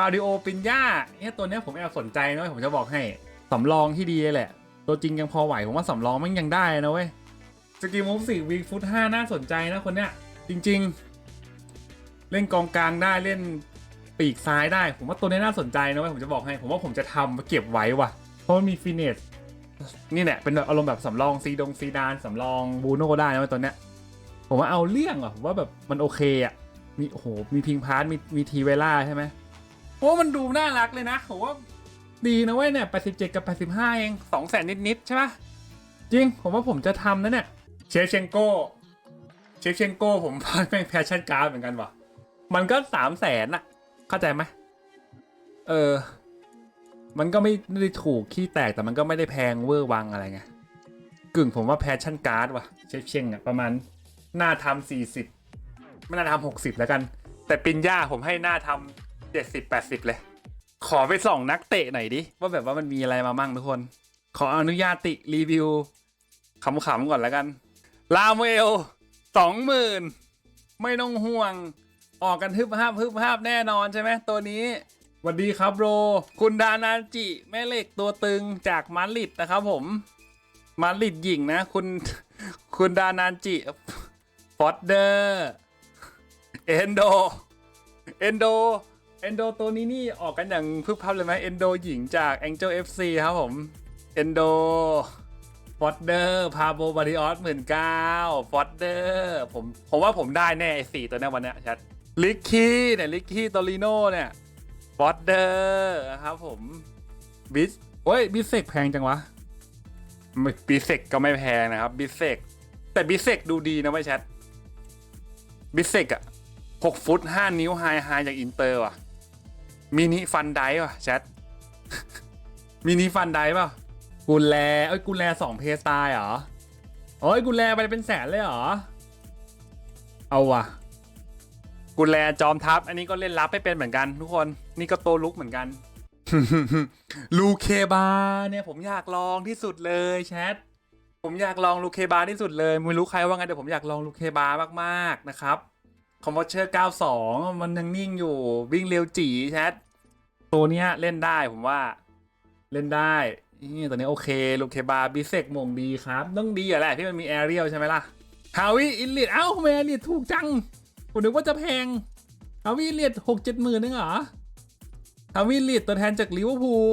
คาร์ดิโอปินย่าเนี่ยตัวเนี้ยผมแอบสนใจนะเว้ยผมจะบอกให้สำรองที่ดีเลยแหละ ตัวจริงยังพอไหว ผมว่าสำรองมันยังได้นะเว้ยสกิมูฟสี่วีฟุตห้าน่าสนใจนะคนเนี้ย จริง ๆ เล่นกองกลางได้เล่นปีกซ้ายได้ ผมว่าตัวนี้น่าสนใจนะเว้ยผมจะบอกให้ ผมว่าผมจะทำเก็บไว้ว่ะ เพราะมันมีฟินเนสนี่แหละเป็นแบบอารมณ์แบบสำรองซีดงซีดานสำรองบูโน่ได้นะเว้ยตัวเนี้ยผมว่าเอาเรื่องอะผมว่าแบบมันโอเคอะมีโอ้โหมีพิงพาร์ทมีมีทีเวล่าใช่ไหม โอ้มันดูน่ารักเลยนะผมว่าดีนะเว้ยเนี่ย 87 กับ 85 เอง2แสนนิดๆใช่ปะจริง ผมว่าผมจะทำนะเนี่ย เชฟเชนโก้ เชฟเชนโก้ผมว่าแม่งแพชชั่นการ์ดเหมือนกันวะมันก็สามแสนอะเข้าใจไหมเออ มันก็ไม่ได้ถูกขี้แตกแต่มันก็ไม่ได้แพงเวอร์วังอะไรไงกึ่งผมว่าแพชชั่นการ์ดว่ะเชฟเชงอะประมาณหน้าทำสี่สิบไม่น่าทำหกสิบแล้วกัน แต่ปินย่าผมให้หน้าทำ เจ็ดสิบแปดสิบเลย ขอไปส่องนักเตะหน่อยดิ ว่าแบบว่ามันมีอะไรมามั่งทุกคน ขออนุญาติรีวิวขำๆก่อนแล้วกัน ลาเมลสองหมื่นไม่ต้องห่วง ออกกันฮึบภาพฮึบภาพแน่นอนใช่ไหมตัวนี้สวัสดีครับโร คุณดานาจิ แม่เหล็กตัวตึงจากมาริดนะครับผม มาริดหญิงนะ คุณคุณดานาจิฟอดเดอร์ เอนโด เอนโด เอนโดตัวนี้นี่ออกกันอย่างพึบพับเลยไหมเอนโดหญิงจาก Angel FC ครับผมเอนโดฟอดเดอร์พาโบบาริออสหมื่นเก้าฟอดเดอร์ผมผมว่าผมได้แน่ไอสี่ตัวนี้วันเนี้ยชัดลิกกี้เนี่ยลิกกี้โตลิโน่เนี่ยฟอดเดอร์ครับผมบิสโอ้ยบิสเซกแพงจังวะบิสเซกก็ไม่แพงนะครับบิสเซกแต่บิสเซกดูดีนะไว้ยแชทบิสเซกอะหกฟุตห้านิ้วไฮไฮจากอินเตอร์ว่ะ มินิฟันไดว่ะแชทมินิฟันไดป่ะกูแลเอ้ยกูแลสองเพสตล์เหรอโอ้ยกูแลไปเป็นแสนเลยเหรอ เอาว่ะกุลแลจอมทัพ อันนี้ก็เล่นรับไม่เป็นเหมือนกัน ทุกคนนี่ก็โตลุกเหมือนกัน ลูเคบาเนี่ยผมอยากลองที่สุดเลยแชทผมอยากลองลูเคบาที่สุดเลยไม่รู้ใครว่าไงแต่ผมอยากลองลูเคบามากๆนะครับ คอมวอเชอร์92 มันยังนิ่งอยู่วิ่งเร็วจีแชทตัวเนี้ยเล่นได้ผมว่า เล่นได้นี่ตัวนี้โอเคลูเคบาบิเซกมงดีครับ ต้องดีอะแหละที่มันมีแอเรียลใช่ไหมล่ะฮาวิอินเลิดเอ้าทำไมแอเรียลถูกจังผมนึกว่าจะแพงฮาวิเลียดหกเจ็ดหมื่นนึงเหรอฮาวิเลียดตัวแทนจากลิเวอร์พูล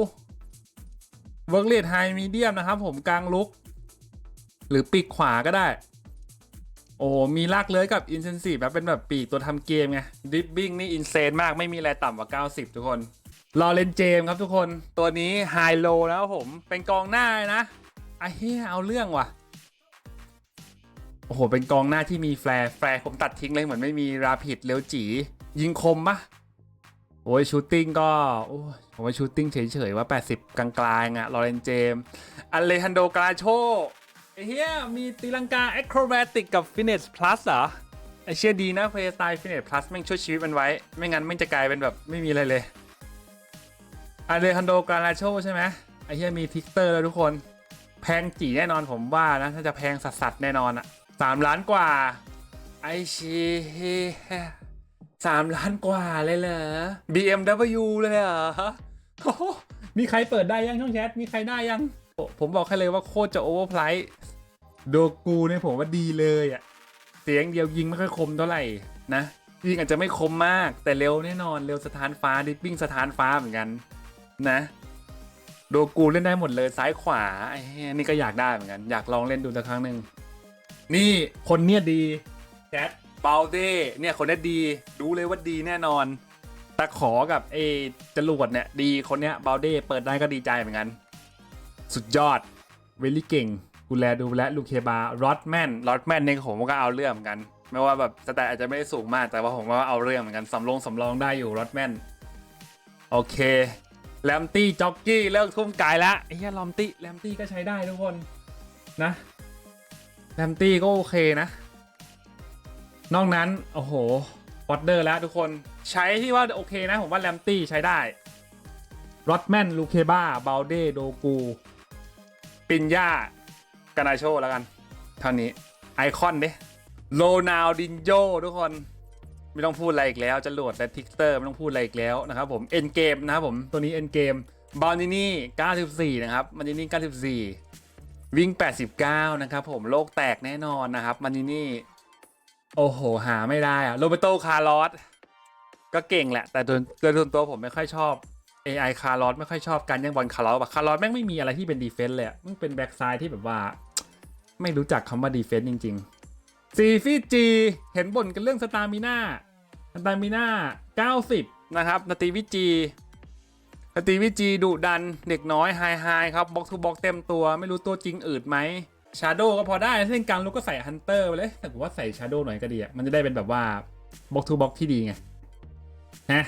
เวิร์กเลียดไฮมีเดียมนะครับผมกลางลุก หรือปีกขวาก็ได้ โอ้มีลากเลื้อยกับอินเซนซีฟแบบเป็นแบบปีกตัวทำเกมไงดิฟบิ้งนี่อินเซนมากไม่มีอะไรต่ำกว่า 90 ทุกคนรอเลนเจมครับทุกคนตัวนี้ไฮโลแล้วผมเป็นกองหน้านะไอ้เฮียเอาเรื่องว่ะ โอ้โห เป็นกองหน้าที่มีแฟร์แฟร์ผมตัดทิ้งเลยเหมือนไม่มีราผิดเร็วจี ยิงคมปะโอ้ยชูตติ้งก็ โอ้ยผมว่าชูตติ้งเฉยๆว่า 80 กลางๆอะลอเรนเจมอเลฮันโดกราโช ไอ้เฮียมีตีลังกา a อ c r o b a t i c กับ Fitness Plus เหรอไอเชียดีนะเพลย์สไตล์ Fitness Plus แม่งช่วยชีวิตมันไว้ ไม่งั้นแม่งจะกลายเป็นแบบไม่มีอะไรเลยอเลฮันโดการาโชใช่ไหมไอเฮียมีทิกเตอร์แล้วทุกคน แพงจีแน่นอนผมว่านะถ้าจะแพงสัสๆแน่นอนอะสามล้านกว่า ไอชีสามล้านกว่าเลยเหรอ BMW เลยเหรอมีใครเปิดได้ยังช่องแชทมีใครได้ยัง ผมบอกแค่เลยว่าโคตรจะโอเวอร์ไพรส์โดกูเนี่ยผมว่าดีเลยอะเสียงเดียวยิงไม่ค่อยคมเท่าไหร่นะยิงอาจจะไม่คมมากแต่เร็วแน่นอนเร็วสถานฟ้าดิปปิ้งสถานฟ้าเหมือนกันนะโดกูเล่นได้หมดเลยซ้ายขวาไอ้เหี้ยนี่ก็อยากได้เหมือนกัน อยากลองเล่นดูสักครั้งหนึ่งนี่คนเนี้ยดีแจ็คเบลเด้เนี่ยคนเนี้ยดีรู้เลยว่าดีแน่นอนตะขอกับเอจรวดเนี่ยดีคนเนี้ยเบลเด้เปิดได้ก็ดีใจเหมือนกัน สุดยอด เวลี่เก่งกูแลดูแลลูเคบารอดแมนรอดแมนเนี่ยผมก็เอาเรื่องเหมือนกัน ไม่ว่าแบบสแตทอาจจะไม่ได้สูงมากแต่ว่าผมว่าเอาเรื่องเหมือนกันสำรองสำรองได้อยู่รอดแมนโอเคแลมตี้จ็อกกี้เลิกทุ่มกายแล้วไอ้เหี้ยลอมตี้แลมตี้ก็ใช้ได้ทุกคนนะแรมตี้ก็โอเคนะ นอกนั้น โอ้โหวอตเดอร์แล้วทุกคนใช้ที่ว่าโอเคนะ ผมว่าแรมตี้ใช้ได้รอดแมนลูเคบ้าบาลเดโดกู ปินย่ากานาโชแล้วกัน เท่านี้ไอคอนเด้โลนาวดินโยทุกคนไม่ต้องพูดอะไรอีกแล้วจรวดและทิกเตอร์ไม่ต้องพูดอะไรอีกแล้วนะครับผมเอ็นเกมนะครับผมตัวนี้เอ็นเกมบอลนินี่94 นะครับ มันนินี่94 วิ่ง 89 นะครับผมโลกแตกแน่นอนนะครับ มันนินี่โอ้โห หาไม่ได้อะโรเบโตคาร์ลอสก็เก่งแหละ แต่โดยโดยส่วนตัวผมไม่ค่อยชอบ AI คาร์ลอสไม่ค่อยชอบการยังบอลคาร์ลอสแบบคาร์ลอสแม่งไม่มีอะไรที่เป็นดีเฟนส์เลยมันเป็นแบ็กซ้ายที่แบบว่า ไม่รู้จักคำว่าดีเฟนส์จริงๆซีฟีจีเห็นบ่นกันเรื่องสตามิน่าสตามิน่า90 นะครับนาตีวิจีนาตีวิจีดุดันเด็กน้อยไฮไฮครับบ็อกทูบ็อกเต็มตัว ไม่รู้ตัวจริงอืดไหมชาร์โดก็พอได้เส้นกลางลูกก็ใส่ฮันเตอร์ไปเลยแต่ผมว่าใส่ชาร์โดหน่อยก็ดีอะมันจะได้เป็นแบบว่าบ็อกทูบ็อกที่ดีไงนะ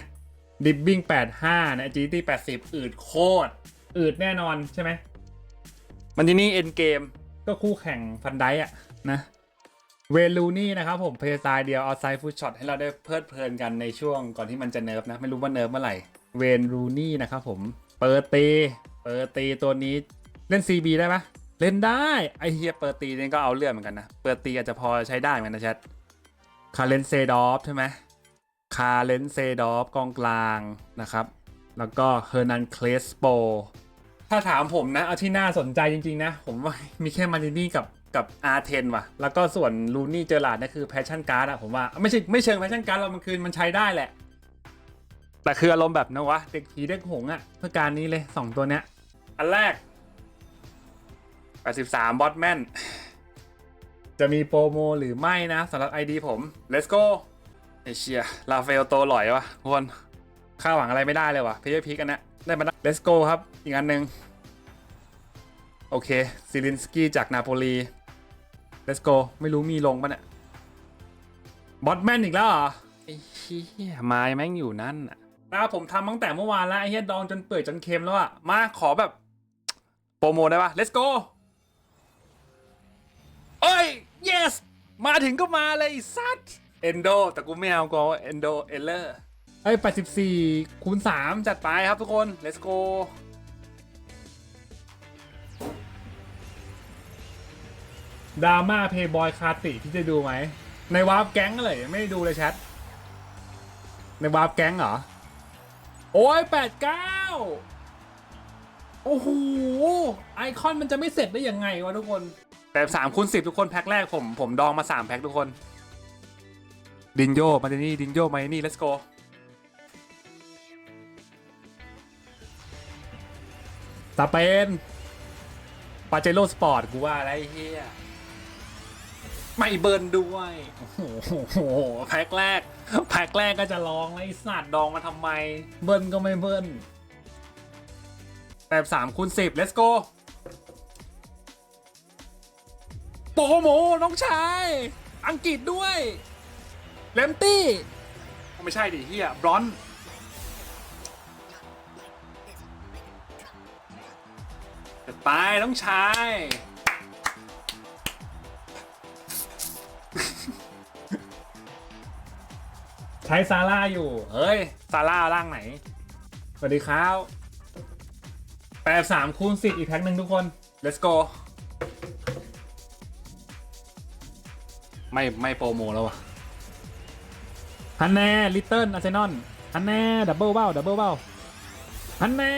ดิบบิ้ง85 นะจีตี้80 อืดโคตร อืดแน่นอนใช่ไหม มันที่นี่เอ็นเกมก็คู่แข่งฟันไดอะนะเวลูนี่นะครับผมเพย์สไตล์เดียวเอาไซฟุตช็อตให้เราได้เพลิดเพลินกันในช่วงก่อนที่มันจะเนิร์ฟนะ ไม่รู้ว่าเนิร์ฟเมื่อไหร่ เวนรูนี่นะครับผม เปิดตี เปิดตีตัวนี้เล่น CB ได้ปะเล่นได้ ไอเฮียเปิดตีนี่ก็เอาเรื่องเหมือนกันนะ เปิดตีอาจจะพอใช้ได้เหมือนกันนะแชทคาเลนเซดอฟใช่ไหม คาเลนเซดอฟกองกลางนะครับ แล้วก็เฮอร์นันเคลสโป ถ้าถามผมนะ เอาที่น่าสนใจจริง ๆ นะ ผมว่ามีแค่มารินี่กับกับอาร์เทนว่ะ แล้วก็ส่วนลูนี่เจอร์ลาดนี่คือแพชชั่นการ์ดอะผมว่า ไม่ใช่ไม่เชิงแพชชั่นการ์ดเรามันคือมันใช้ได้แหละ แต่คืออารมณ์แบบนะวะ เด็กผีเด็กหงอะเพื่อการนี้เลย 2 ตัวเนี้ย อันแรก 83บอทแมนจะมีโปรโมหรือไม่นะสำหรับ ID ผม let's go เอเชียลาเฟลโตหลอยวะทุกคนคาดหวังอะไรไม่ได้เลยวะพีพีกันนะได้มาได้ let's go ครับ อีกอันหนึ่งโอเคซิลินสกี้จากนาโปลี let's go ไม่รู้มีลงปะเนี่ยบอทแมนอีกแล้วเหรอไอ้เหี้ยไม้แม่งอยู่นั่นน่ะนะครับผมทำตั้งแต่เมื่อวานแล้วไอ้เหี้ยดองจนเปื่อยจนเค็มแล้วอะมาขอแบบโปรโมได้ปะ let's go เอ้ย yes มาถึงก็มาเลยไอ้สัตว์ เอนโดแต่กูไม่เอากูเอนโดเอเลอร์เอ้ย84คูณ3จัดไปครับทุกคน let's go ดราม่าเพย์บอยคาติที่จะดูไหม ในวาร์ปแก๊งเลยยังไม่ได้ดูเลยแชท ในวาร์ปแก๊งเหรอ โอ้ย89 โอ้โห ไอคอนมันจะไม่เสร็จได้ยังไงวะทุกคน แต่สามคูณสิบทุกคนแพ็คแรกผมผมดองมาสามแพ็คทุกคน ดินโยมาที่นี่ดินโยมาที่นี่ let's go สเปนปาเจโร่สปอร์ตกูว่าอะไรเฮียไม่เบิร์นด้วยโอ้โหแพ็คแรกแพ็คแรกก็จะลองไอ้สัตว์ดองมาทำไม เบิร์นก็ไม่เบิร์นแบบสามคูณสิบ let's go โปโมน้องชาย อังกฤษด้วย เลมตี้ ไม่ใช่ดิเฮียบรอนจะตายน้องชายใช้ซาร่าอยู่เฮ้ย ซาร่าร่างไหน สวัสดีครับแปดสามคูณสิบอีกแพ็คหนึ่งทุกคน let's go ไม่ ไม่โปรโมแล้ววะ ฮันแน่ลิตเติ้ลอาร์เซนอลฮันแน่ดับเบิลเบ้าดับเบิลเบ้าฮันแน่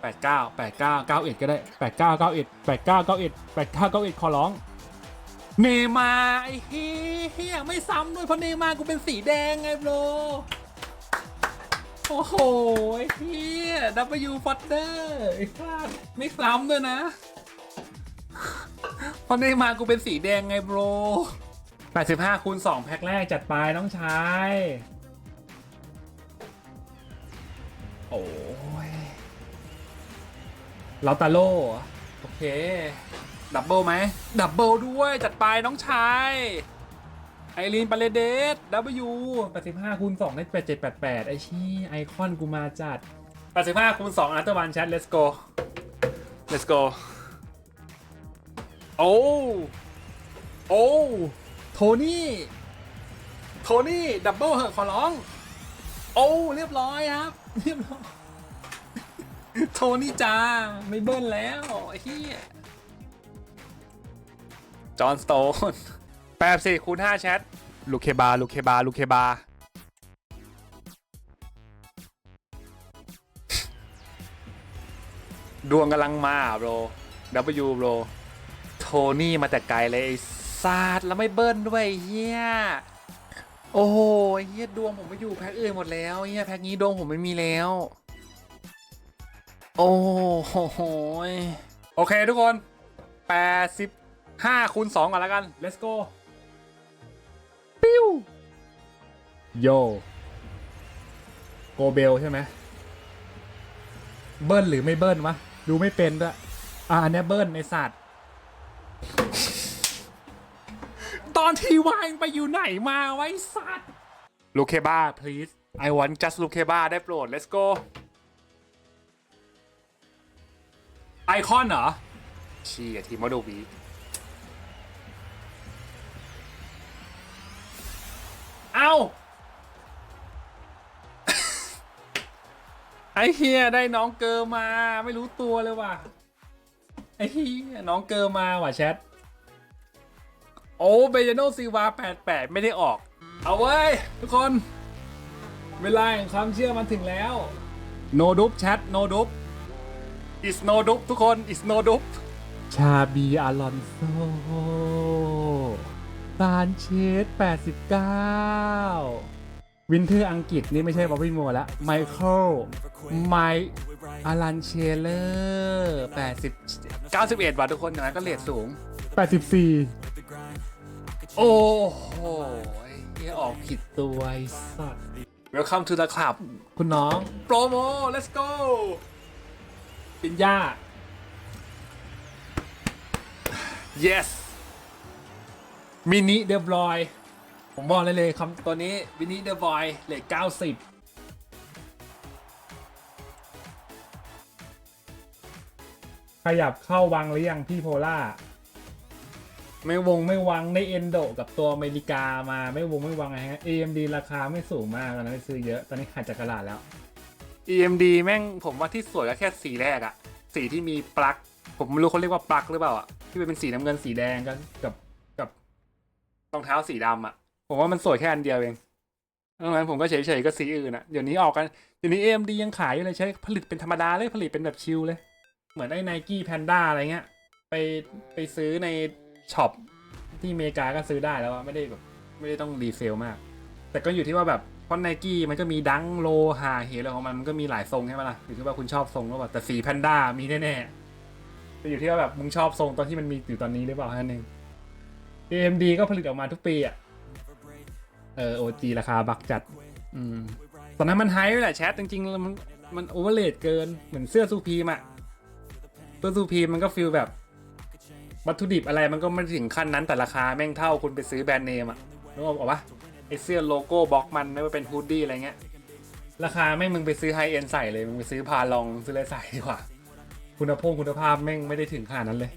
แปดเก้าแปดเก้าเก้าเอ็ดก็ได้แปดเก้าเก้าเอ็ดแปดเก้าเก้าเอ็ดแปดเก้าเก้าเอ็ดขอร้อง เนมาไอ้เฮียไม่ซ้ำด้วยเพราะเนมากูเป็นสีแดงไงโบรโอ้โหไอ้เฮีย W ฟอดเดอร์ไอ้พลาดไม่ซ้ำด้วยนะเพราะเนมากูเป็นสีแดงไงโบร 85คูณ2แพ็คแรกจัดไปน้องชาย โอ้ยลาตาโลโอเค ดับเบิลไหม ดับเบิลด้วย จัดไปน้องชาย ไอรีนปาเลเดส W 85คูณ2ได้8788 ไอชี้ไอคอนกูมาจัด 85คูณ2อัลเตอร์วันแชท let's go let's go โอ้ โอ้ โทนี่ โทนี่ ดับเบิลเหอะขอร้อง โอ้เรียบร้อยครับ เรียบร้อย โทนี่จ้า ไม่เบิ้ลแล้วไอ้เหี้ยจอห์นสโตนแปดสี่คูณห้าแชท ลูเคบา ลูเคบา ลูเคบา ดวงกำลังมาโบร W โบร โทนี่มาแต่ไกลเลยไอ ซาดแล้วไม่เบิ้ลด้วยเฮียโอ้โหเฮียดวงผมไปอยู่แพ็คอื่นหมดแล้วเฮียแพ็คนี้ดวงผมไม่มีแล้ว โอ้โหโอเคทุกคน 85คูณ2ก่อนแล้วกัน let's go ปิ้วโยโกเบลใช่ไหมเบิ้ลหรือไม่เบิ้ลวะ ดูไม่เป็นด้วยอ่าอันนี้เบิ้ลในสัตว์ อนที่วางไปอยู่ไหนมาไว้สัตว์ลูเคบ้า please I want just ลูเคบ้าได้โปรด let's go ไอคอนเหรอเชียทีมโมโดวีเอ้าไอเฮียได้น้องเกอร์มา ไม่รู้ตัวเลยว่ะ ไอเฮียน้องเกอร์มาว่ะแชทโอ้เบยโนซีวา88 ไม่ได้ออก เอาเว้ย ทุกคน เวลาแห่งความเชื่อมันถึงแล้ว โนดุบแชทโนดุบ is no ดุบทุกคน is no ดุบชาบีอารอนโซซานเชส89 วินเทอร์อังกฤษนี่ไม่ใช่บ๊อบบี้มัวแล้วไมเคิลไมอารันเชเลอร์80 91บาททุกคนอย่างนั้นก็เลทสูง 84 โอ้โหเฮียออกผิดตัวไอ้สัส Welcome to the club คุณน้อง โปรโม let's go ปินย่า yes มินิเดบรอย ผมบอกเลยเลยคำตัวนี้มินิเดบรอยเลท90ขยับเข้าวังหรือยังพี่โพล่า ไม่วงไม่วังในเอนโดกับตัวอเมริกามาไม่วงไม่วังไงฮะ AMD ราคาไม่สูงมากตอนนั้นซื้อเยอะ ตอนนี้หายจากกระดาษแล้ว AMD แม่งผมว่าที่สวยก็แค่สีแรกอะสีที่มีปลั๊กผมไม่รู้เขาเรียกว่าปลั๊กหรือเปล่าอะที่เป็นสีน้ำเงินสีแดงกันกับกับรองเท้าสีดำอะผมว่ามันสวยแค่อันเดียวเองดังนั้นผมก็เฉยๆก็สีอื่นอะเดี๋ยวนี้ออกกันเดี๋ยวนี้ AMD ยังขายอยู่เลยใช้ผลิตเป็นธรรมดาเลยผลิตเป็นแบบชิลเลย เหมือนไอ้ Nike Panda อะไรเงี้ยไปไปซื้อใน ช็อปที่อเมริกาก็ซื้อได้แล้วไม่ได้แบบไม่ได้ต้องรีเซลมาก แต่ก็อยู่ที่ว่าแบบเพราะไนกี้มันก็มีดังโลหาเหอะไรของมันมันก็มีหลายทรงใช่ไหมล่ะอยู่ที่ว่าคุณชอบทรงหรือเปล่าแต่สีแพนด้ามีแน่ๆแต่อยู่ที่ว่าแบบมึงชอบทรงตอนที่มันมีอยู่ตอนนี้หรือเปล่าแค่นั้นเอง AMD ก็ผลิตออกมาทุกปีอะเออ OG ราคาบักจัด อืมตอนนั้นมันไฮแหละแชทจริงๆ มันมันโอเวอร์เลดเกินเหมือนเสื้อซูพีมอะเสื้อซูพีมมันก็ฟีลแบบ วัตถุดิบอะไรมันก็ไม่ถึงขั้นนั้นแต่ราคาแม่งเท่าคุณไปซื้อแบรนด์เนมอะนึกออกปะไอเสื้อโลโก้บล็อกมันไม่ว่าเป็นฮูดดี้อะไรเงี้ยราคาแม่งมึงไปซื้อไฮเอ็นใส่เลยมึงไปซื้อพาลองซื้ออะไรใส่ดีกว่า คุณภาพคุณภาพแม่งไม่ได้ถึงขนาดนั้นเลย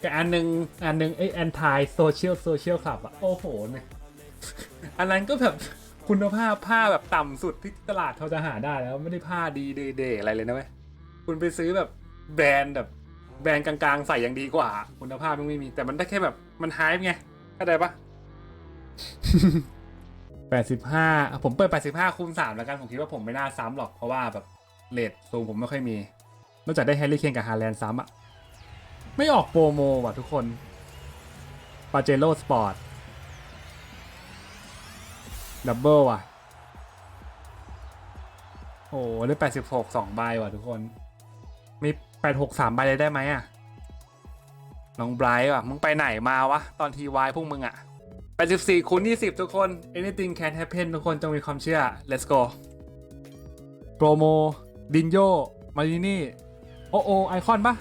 แต่อันหนึงอันหนึงไอแอนทายโซเชียลโซเชียลคลับอะโอ้โหเนี่ยอันนั้นก็แบบคุณภาพผ้าแบบต่ำสุดที่ตลาดเขาจะหาได้แล้วไม่ได้ผ้าดีเดย์อะไรเลยนะเว้ยคุณไปซื้อแบบแบรนด์แบบ แบรนด์กลางๆ ใส่ยังดีกว่า คุณภาพมันไม่มี แต่มันได้แค่แบบมันไฮป์ไงเข้าใจปะแปดสิบห้าผมเปิดแปดสิบห้าคูณสามแล้วกันผมคิดว่าผมไม่น่าซ้ำหรอกเพราะว่าแบบเลทซูมผมไม่ค่อยมี นอกจากได้แฮร์รี่เคนกับฮาแลนด์ซ้ำอะไม่ออกโปรโมว่ะทุกคนปาเจโร่สปอร์ตดับเบิลว่ะ โอ้ได้แปดสิบหกสองใบว่ะทุกคน แปดหกสามใบเลยได้ไหมอะน้องไบรท์ว่ะ มึงไปไหนมาวะ ตอนทีวายพวกมึงอะแปดสิบสี่คูณยี่สิบทุกคน anything can happen ทุกคนจงมีความเชื่อ let's go โปรโม ดินโย มารินี่ โอโอ ไอคอนปะ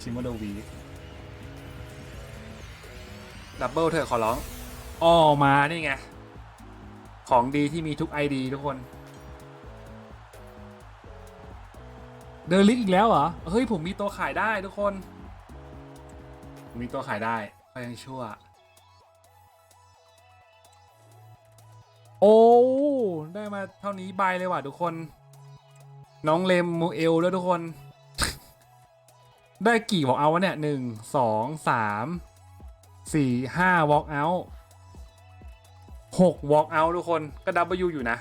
ชิโมโดวี ดับเบิลเถอะขอร้องอ้อมานี่ไง ของดีที่มีทุก ID ทุกคน เดลิกอีกแล้วเหรอ เฮ้ย ผมมีตัวขายได้ทุกคน มีตัวขายได้ก็ยังชั่ว โอ้ ได้มาเท่านี้ใบเลยว่ะทุกคน น้องเลมมูเอลแล้วยทุกคน ได้กี่วอล์กเอาวะเนี่ยหนึ่งสองสามสี่ห้าวอล์กเอา6 walk out ทุกคนก็ W อยู่นะ